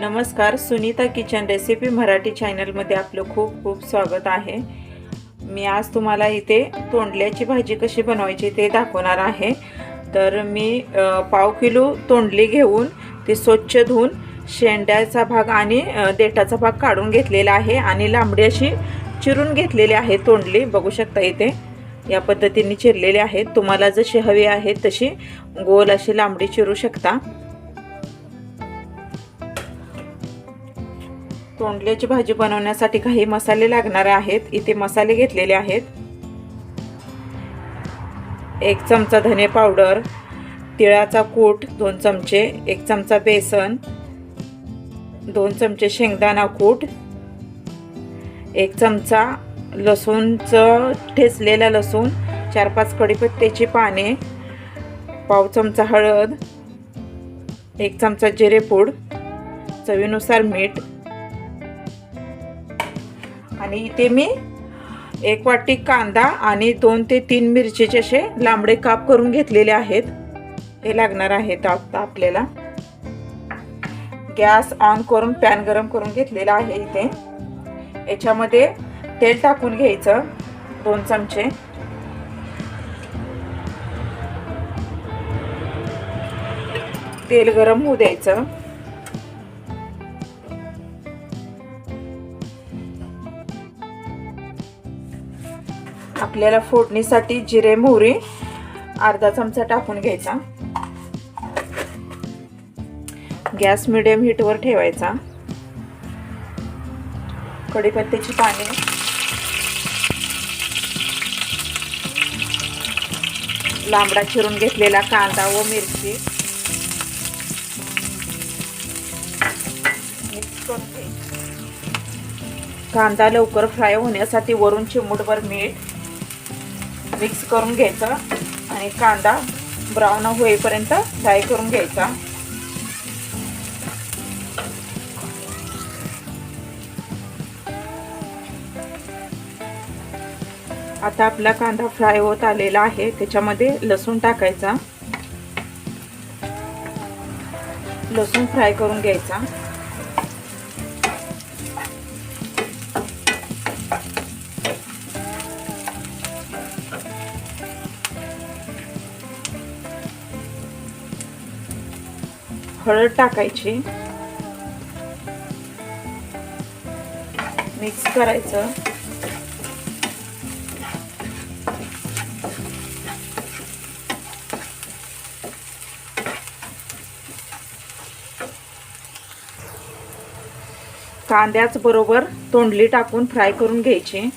नमस्कार Sunita kitchen recipe Marathi चॅनलमध्ये आपलं खूप खूप स्वागत आहे. मी आज तुम्हाला इथे तोंडल्याची भाजी कशी बनवायची ते दाखवणार आहे. तर मी पाव किलो तोंडली घेऊन ती स्वच्छ धुवून शेंड्याचा भाग आणि देठाचा भाग काढून घेतलेला आहे आणि लांबडी अशी चिरून घेतलेली आहे तोंडली. बघू शकता इथे या पद्धतीने चिरलेली आहेत तुम्हाला जशी हवी आहे तशी गोल अशी लांबडी चिरू शकता. तोंडल्याची भाजी बनवण्यासाठी काही मसाले लागणार आहेत. इथे मसाले घेतलेले आहेत. एक चमचा धने पावडर तिळाचा कूट दोन चमचे एक चमचा बेसन दोन चमचे शेंगदाणा कूट एक चमचा लसूणचं ठेचलेला लसूण चार पाच कढीपत्त्याची पाने पाव चमचा हळद एक चमचा जिरेपूड चवीनुसार मीठ. आणि इथे मी एक वाटी कांदा आणि दोन ते तीन मिरचीचे असे लांबडे काप करून घेतलेले आहेत. हे लागणार आहेत आता आपल्याला. गॅस ऑन करून पॅन गरम करून घेतलेला आहे इथे. याच्यामध्ये तेल टाकून घ्यायचं दोन चमचे. तेल गरम होऊ द्यायचं. आपल्याला फोडणीसाठी जिरे मोहरी अर्धा चमचा टाकून घ्यायचा. गॅस मिडियम हीटवर ठेवायचा. कढीपत्त्याची पाने. लांबडा चिरून घेतलेला कांदा व मिरची. मिक्स करून कांदा लवकर फ्राय होण्यासाठी वरून चिमूटभर मीठ मिक्स करून घ्यायचा आणि कांदा ब्राऊन होईपर्यंत फ्राय करून घ्यायचा. आता आपला कांदा फ्राय होत आलेला आहे त्याच्यामध्ये लसूण टाकायचा. लसूण फ्राय करून घ्यायचा. हळद टाकायची. मिक्स करायचं. कांद्याच बरोबर तोंडली टाकून फ्राय करून घ्यायची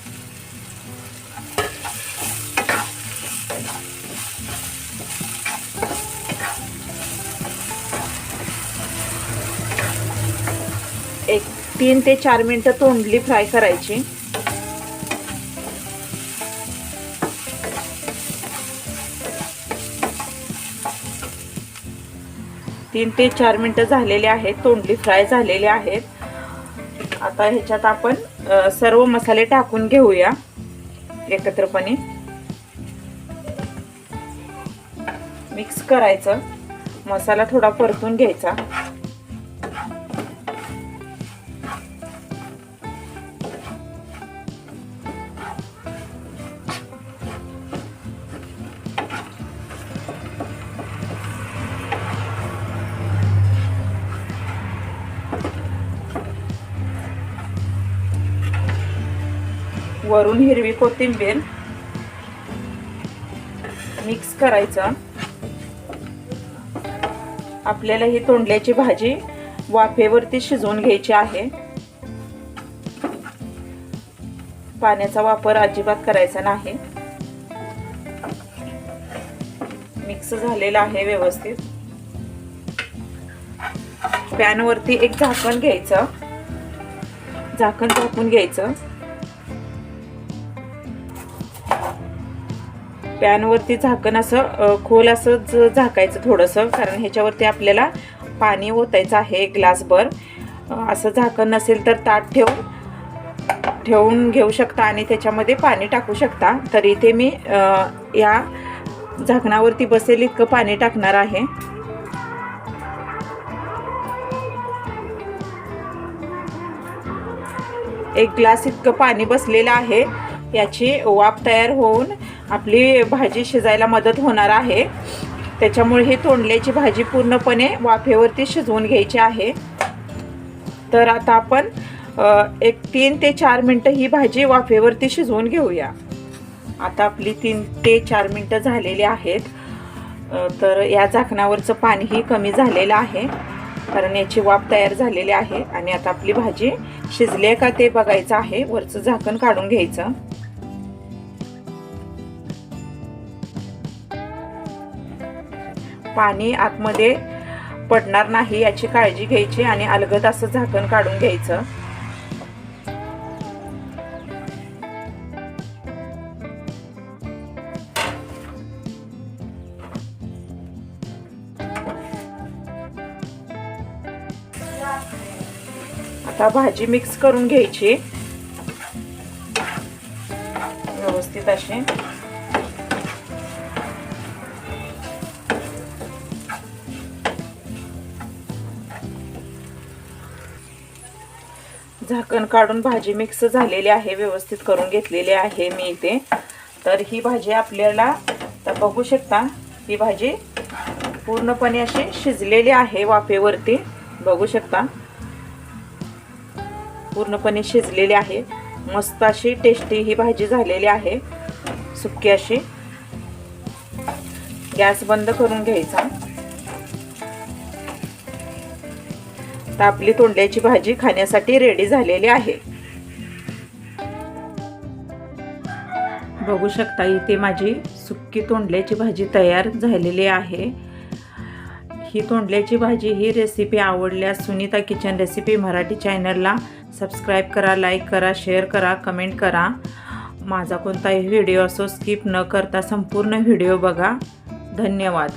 एक तीन ते चार मिनटं तोंडली फ्राय करायची. तीन ते चार मिनटं झालेले आहेत तोंडली फ्राय झालेले आहेत. आता ह्याच्यात आपण सर्व मसाले टाकून घेऊया एकत्रपणे. मिक्स करायचं. मसाला थोडा परतून घ्यायचा. वरून हिरवी कोथिंबीर मिक्स करायचं. आपल्याला ही तोंडल्याची भाजी वाफेवरती शिजवून घ्यायची आहे. पाण्याचा वापर अजिबात करायचा नाही. मिक्स झालेला आहे व्यवस्थित. पॅनवरती एक झाकण घ्यायचं. झाकण झाकून घ्यायचं. पॅनवरती झाकण असं खोल असं झाकायचं थोडंसं कारण ह्याच्यावरती आपल्याला पाणी ओतायचं आहे एक ग्लासभर. असं झाकण नसेल तर ताट ठेवून ठेवून घेऊ शकता आणि त्याच्यामध्ये पाणी टाकू शकता. तर इथे मी या झाकणावरती बसेल इतकं पाणी टाकणार आहे. एक ग्लास इतकं पाणी बसलेलं आहे. याची वाफ तयार होऊन आपली भाजी शिजायला मदत होणार आहे. त्याच्यामुळे ही तोंडल्याची भाजी पूर्णपणे वाफेवरती शिजवून घ्यायची आहे. तर आता आपण एक तीन ते चार मिनटं ही भाजी वाफेवरती शिजवून घेऊया. आता आपली तीन ते चार मिनटं झालेली आहेत. तर या झाकणावरचं पाणीही कमी झालेलं आहे. कारण याची वाफ तयार झालेली आहे आणि आता आपली भाजी शिजली आहे का ते बघायचं आहे. वरचं झाकण काढून घ्यायचं. पाणी आतमध्ये पडणार नाही याची काळजी घ्यायची आणि अलगद असं झाकण काढून घ्यायचं. आता भाजी मिक्स करून घ्यायची. व्यवस्थित अशी. झाकण काढून भाजी मिक्स झालेली आहे व्यवस्थित करून घेतलेली आहे मी इथे. तर ही भाजी आपल्याला तर बघू शकता ही भाजी पूर्णपणे अशी शिजलेली आहे वाफेवरती. बघू शकता. पूर्णपणे शिजलेली आहे. मस्त अशी टेस्टी ही भाजी झालेली आहे. सुकी अशी. गॅस बंद करून घ्यायचा. तर आपली तोंडल्याची भाजी खाण्यासाठी रेडी झालेली आहे. बघू शकता इथे माझी सुक्की तोंडल्याची भाजी तयार झालेली आहे. ही तोंडल्याची भाजी ही रेसिपी आवडल्यास सुनीता किचन रेसिपी मराठी चॅनलला सबस्क्राईब करा लाईक करा शेअर करा कमेंट करा. माझा कोणताही व्हिडिओ असो स्किप न करता संपूर्ण व्हिडिओ बघा. धन्यवाद.